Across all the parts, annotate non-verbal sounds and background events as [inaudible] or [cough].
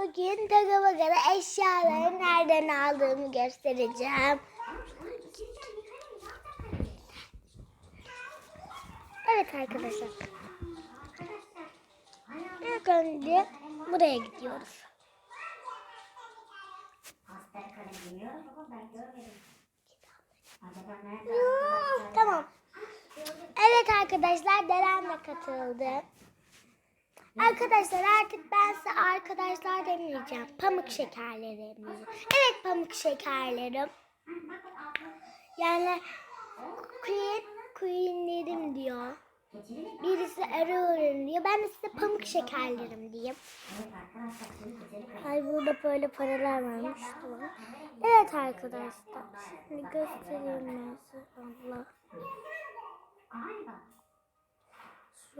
Bugün taka bakara eşyaları nereden aldığımı göstereceğim. Evet arkadaşlar. İlk önce buraya gidiyoruz. Tamam. Evet arkadaşlar Deren de katıldı. Arkadaşlar artık ben size arkadaşlar demeyeceğim. Pamuk şekerleri. Evet pamuk şekerlerim. Yani queen, queenlerim diyor. Birisi arıyorum diyor. Ben de size pamuk şekerlerim diyeyim. Ay burada böyle paralar varmış. Evet arkadaşlar. Şimdi göstereyim ben size. Allah.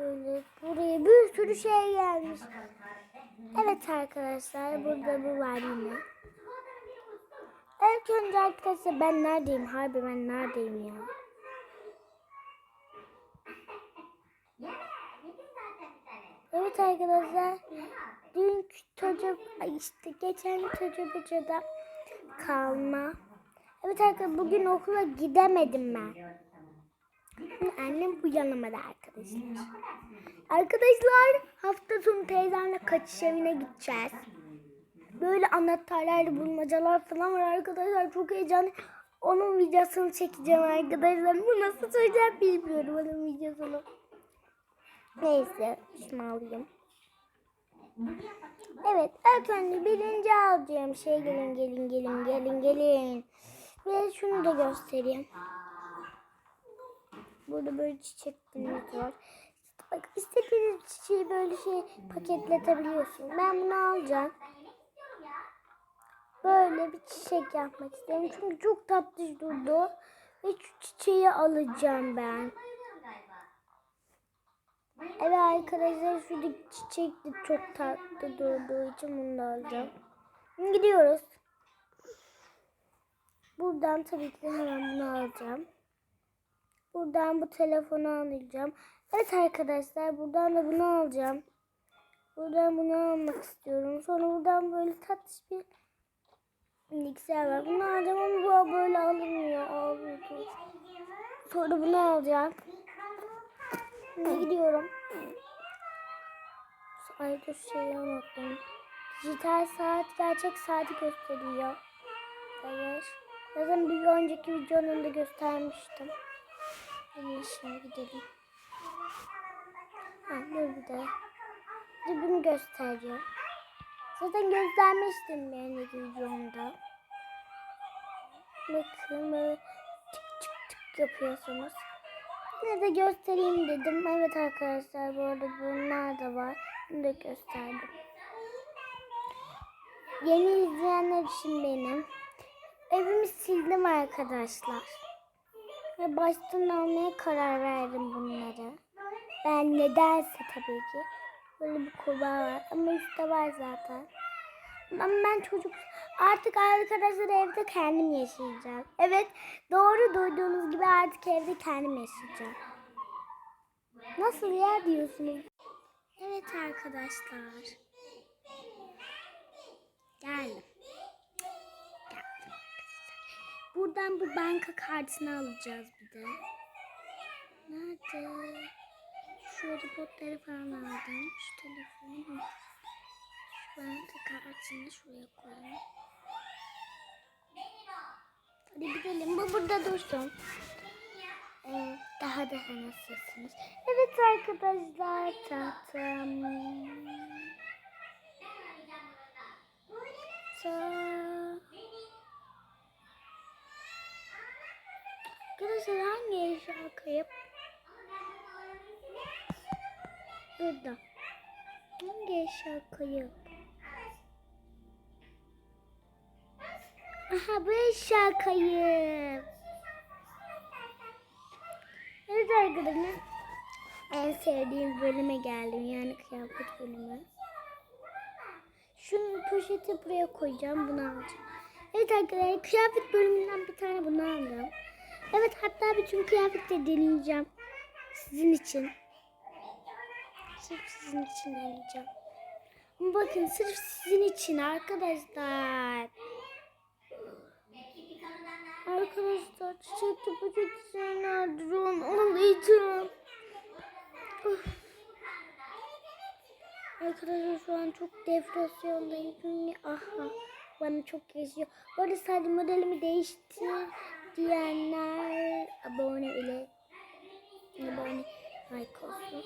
Şöyle buraya bir sürü şey gelmiş. Evet arkadaşlar burada bu var yine. İlk önce arkadaşlar ben neredeyim? Harbi ben neredeyim ya? Evet arkadaşlar. Dünkü çocuk işte geçen çocuk da kalma. Evet arkadaşlar bugün okula gidemedim ben. Annem bu yanıma da arkadaşlar. Arkadaşlar hafta sonu teyzemle kaçış evine gideceğiz. Böyle anahtarlarla bulmacalar falan var arkadaşlar. Çok heyecanlı. Onun videosunu çekeceğim arkadaşlar. Bu nasıl söyleyeceğim bilmiyorum onun videosunu. Neyse şunu alayım. Evet ilk önce birinci alacağım şey gelin gelin gelin gelin gelin. Ve şunu da göstereyim. Burada böyle çiçeklerimiz var. Bak istediğiniz çiçeği böyle şey paketletebiliyorsun. Ben bunu alacağım. Böyle bir çiçek yapmak istedim. Çünkü çok tatlı durdu. Ve şu çiçeği alacağım ben. Evet arkadaşlar şurada çiçek de çok tatlı durduğu için bunu da alacağım. Gidiyoruz. Buradan tabii ki de hemen bunu alacağım. Buradan bu telefonu alacağım. Evet arkadaşlar buradan da bunu alacağım. Buradan bunu almak istiyorum. Sonra buradan böyle tatlış bir bilgisayar var. Bunu alacağım ama bu böyle alınmıyor. Almıyor. Sonra bunu alacağım. Şimdi gidiyorum. Ay dur şeyi unuttum. Dijital saat gerçek saati gösteriyor. Evet. Zaten bir önceki videonun da göstermiştim. Hadi şimdi gidelim. Ha de. Cebimi gösteriyor. Zaten göstermiştim ben de videomda. Bakın böyle tık tık tık yapıyorsunuz. Yine de göstereyim dedim. Evet arkadaşlar bu arada bunlar da var. Bunu da gösterdim. Yeni izleyenler için benim. Evimi sildim arkadaşlar. Ve baştan almaya karar verdim bunları. Ben nedense tabii ki. Böyle bir kurbağa var. Ama üstte var zaten. Ama ben çocuk artık arkadaşlar evde kendim yaşayacağım. Evet doğru duyduğunuz gibi artık evde kendim yaşayacağım. Nasıl ya diyorsunuz? Evet arkadaşlar. Geldim. Buradan bu banka kartını alacağız bir de. Nerede? Şu robotları falan aldım. Şu telefonu. Şu banka kartını şuraya koyayım. Hadi gidelim. Bu burada dursun. Ee, daha daha nasılsınız? Evet arkadaşlar tatlım. Ta- Arkadaşlar hangi eşya kayıp? Burada. Hangi eşya kayıp? Aha bu eşya kayıp. Evet arkadaşlar. En sevdiğim bölüme geldim. Yani kıyafet bölümü. Şunu poşeti buraya koyacağım. Bunu alacağım. Evet arkadaşlar kıyafet bölümünden bir tane bunu aldım. Evet hatta bütün kıyafetleri deneyeceğim. Sizin için. Sırf sizin için deneyeceğim. Bakın sırf sizin için arkadaşlar. Arkadaşlar çiçekli poşet isteyenler durun ağlayacağım. Of. Arkadaşlar şu an çok depresyondayım. Aha bana çok yaşıyor. Arada sadece modelimi değişti diyenler abone ile abone like olsun.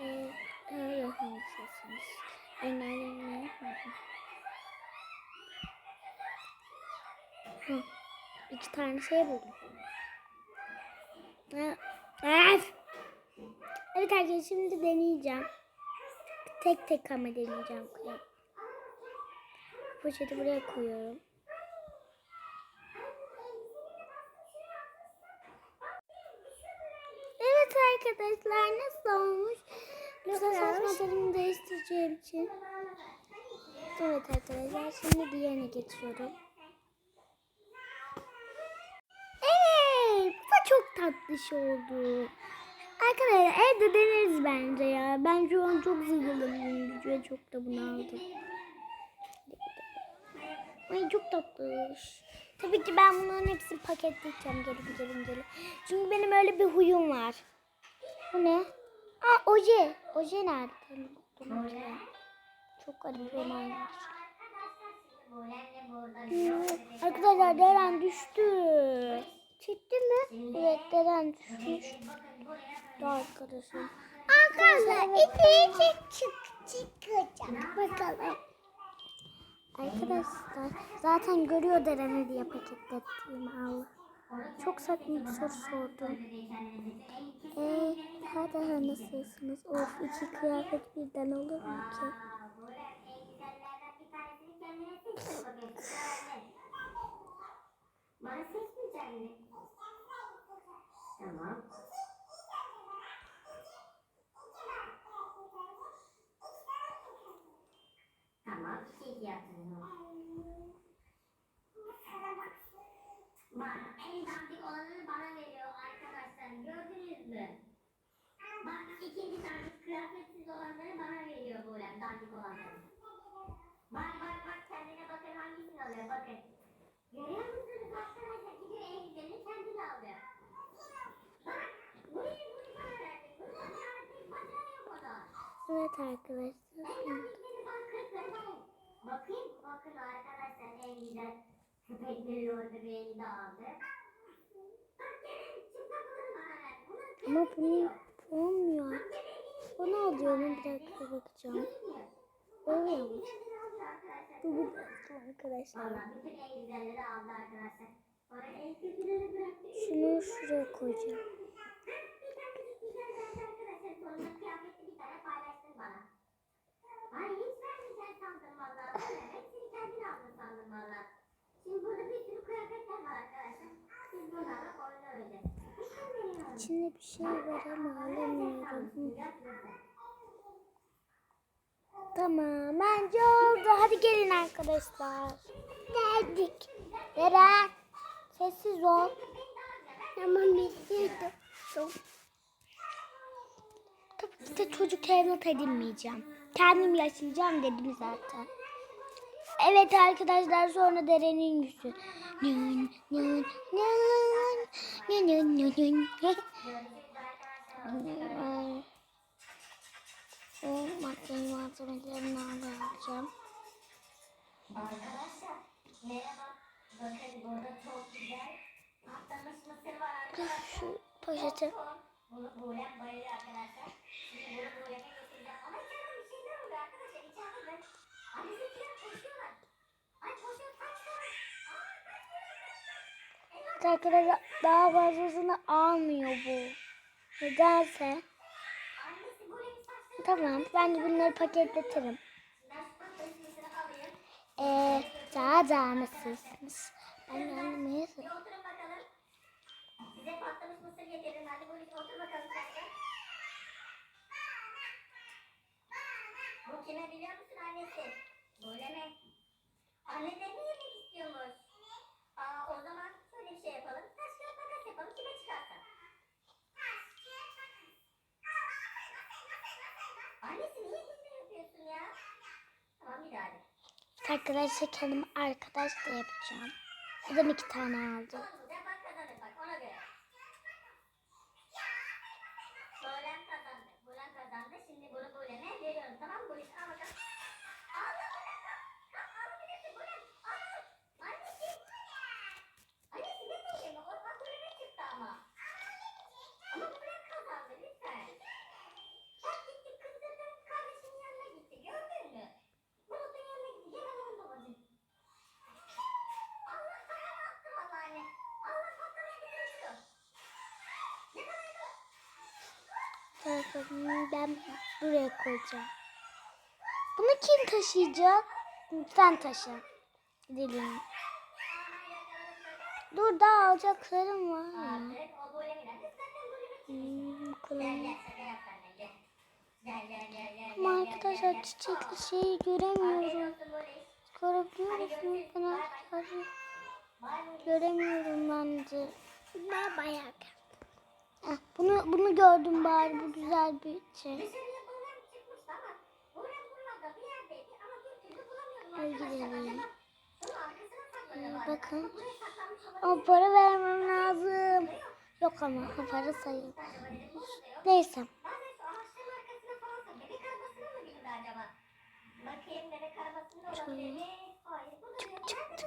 Ee, daha hangisiniz? Önermeyi Hı. İki tane şey buldum. Öf! Evet arkadaşlar şimdi deneyeceğim. Tek tek ama deneyeceğim. Poşeti buraya koyuyorum. Evet arkadaşlar nasıl olmuş? Lütfen saç modelimi değiştireceğim için. Evet arkadaşlar şimdi diğerine geçiyorum. Evet bu çok tatlış oldu. Arkadaşlar evde deneriz bence ya. Ben şu an çok zırhlanıyorum ve çok da bunaldım. Ay çok tatlış. Tabii ki ben bunların hepsini paketleyeceğim geri geri geri. Çünkü benim öyle bir huyum var. Bu ne? Aa oje. Oje nerede? Çok garip bir. Hmm, Arkadaşlar Deren düştü. Ciddi mi? Evet Deren düşmüş. Da arkadaşım. Arkadaşlar ikinci çık çıkacak. Bakalım. Arkadaşlar zaten görüyor Deren'i diye paketlettiğimi Allah. Çok saçma bir soru sordum. Eee daha nasılsınız? Of iki kıyafet birden olur mu ki? Tamam. Tamam, iki yaptın o. Bak, en dandik olanını bana veriyor arkadaşlar. Gördünüz mü? Bak, ikinci dandik kıyafetsiz olanları bana veriyor böyle dandik olanları. Bak bak bak kendine bakın hangisini alıyor bakın. Görüyor musunuz arkadaşlar? Gidiyor en güzelini kendine alıyor. Bak, burayı bunu bana verdi. Bunu verdi. Bacağı yok onun. Evet arkadaşlar. Bakayım, bakın arkadaşlar en güzel köpekleri gördü beni de aldı. Bak gelin, çıplak olanı bana ver. Bunun kıyafeti bunu yok. Olmuyor. Bunu alıyorum bir dakika bakacağım. Oluyormuş. Bu bir dakika arkadaşlar. Şunu şuraya koyacağım. Şimdi burada bir sürü kıyafetler var arkadaşlar. Biz bunlarla oynayacağız. İçinde bir şey var ama alamıyorum. Tamam bence oldu. Hadi gelin arkadaşlar. Geldik. Beren. Sessiz ol. Tamam bitirdim. Tabii ki de çocuk evlat edinmeyeceğim. Kendim yaşayacağım dedim zaten. Evet arkadaşlar sonra derenin yüzü. O makyaj malzemelerini alacağım. Arkadaşlar merhaba. Bakın burada çok güzel patlamış mısır var arkadaşlar. Şu poşeti. Bunu Buğrem bayılıyor arkadaşlar. Şimdi bunu Buğrem'e götüreceğim. Ama içeride bir şeyler oluyor arkadaşlar. İçeride ben. Koşuyorlar. Ay koşuyor. Arkadaşlar daha fazlasını almıyor bu. Nedense. Tamam ben de bunları paketletirim. Eee daha da nasılsınız? Ben bakalım. Size. Bu kime biliyor musun annesi? Böyle mi? Anne de mi yemek istiyormuş? Evet. Aa, o zaman şöyle bir şey yapalım. Taş kağıt makas yapalım. Kime çıkarsa. Taş kağıt arkadaş da yapacağım. Adam iki tane aldı. Bakın ben buraya koyacağım. Bunu kim taşıyacak? Sen taşı. Gidelim. Dur daha alacaklarım var. Hmm, gel. Ama arkadaşlar çiçekli şeyi göremiyorum. Görebiliyor musunuz? Ben arkadaşlar göremiyorum bence. Ben bayağı Ah, bunu bunu gördüm bari bu güzel bir şey. Arkadaşlar. gidelim. Ee, bakın. Ama para vermem lazım. Yok ama para yok. Neyse.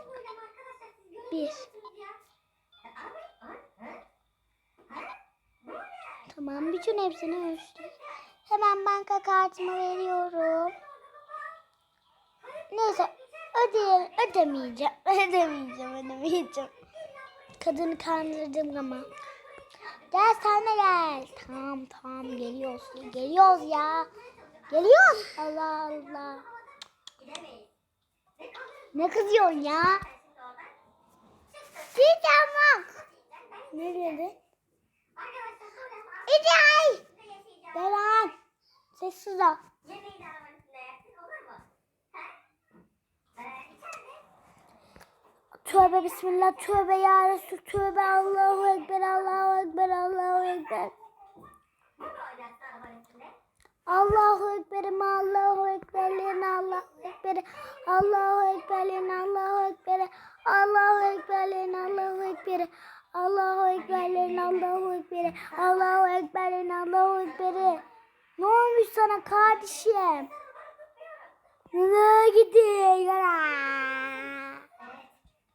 Buğrem arkadaşlar? Siz görüyor Bir. musunuz ya? Ya Abi, ha? Ha? Ha? Buğrem. Tamam bütün hepsini ölçtüm. Hemen banka kartımı veriyorum. Neyse ödeyelim. Ödemeyeceğim. [laughs] Ödemeyeceğim. Ödemeyeceğim. Kadını kandırdım ama. Gel sen de gel. Tamam tamam geliyoruz. Geliyoruz ya. Geliyoruz. Allah Allah. Ne kızıyorsun ya? Gideceğim bak. Ne dedi? Arkadaşlar buğrem İcay. aslında yaşayacağım. Beren. Sessiz ol. Yemeği de arabanın üstünde yersin olur mu? Ha? Ee, içeride. Tövbe bismillah tövbe ya Resul tövbe Allahu Ekber Allahu Ekber Allahu Ekber Bu mu oynattı arabanın üstünde? Allahu Ekber'im Allahu Ekber'lerin Allahu Ekber'i Allahu Ekber'lerin Allahu Ekber'i Allahu Ekber'lerin Allahu Ekber'i Allahu Ekber'lerin Allahu Ekber'i Allahu Ekber'lerin Allahu Ekber'i Ne olmuş sana kardeşim? Nereye gidiyor?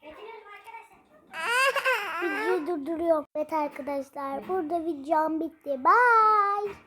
Götürüyorum arkadaşlar. Videoyu durduruyorum. Evet arkadaşlar burada videom bitti. Bye.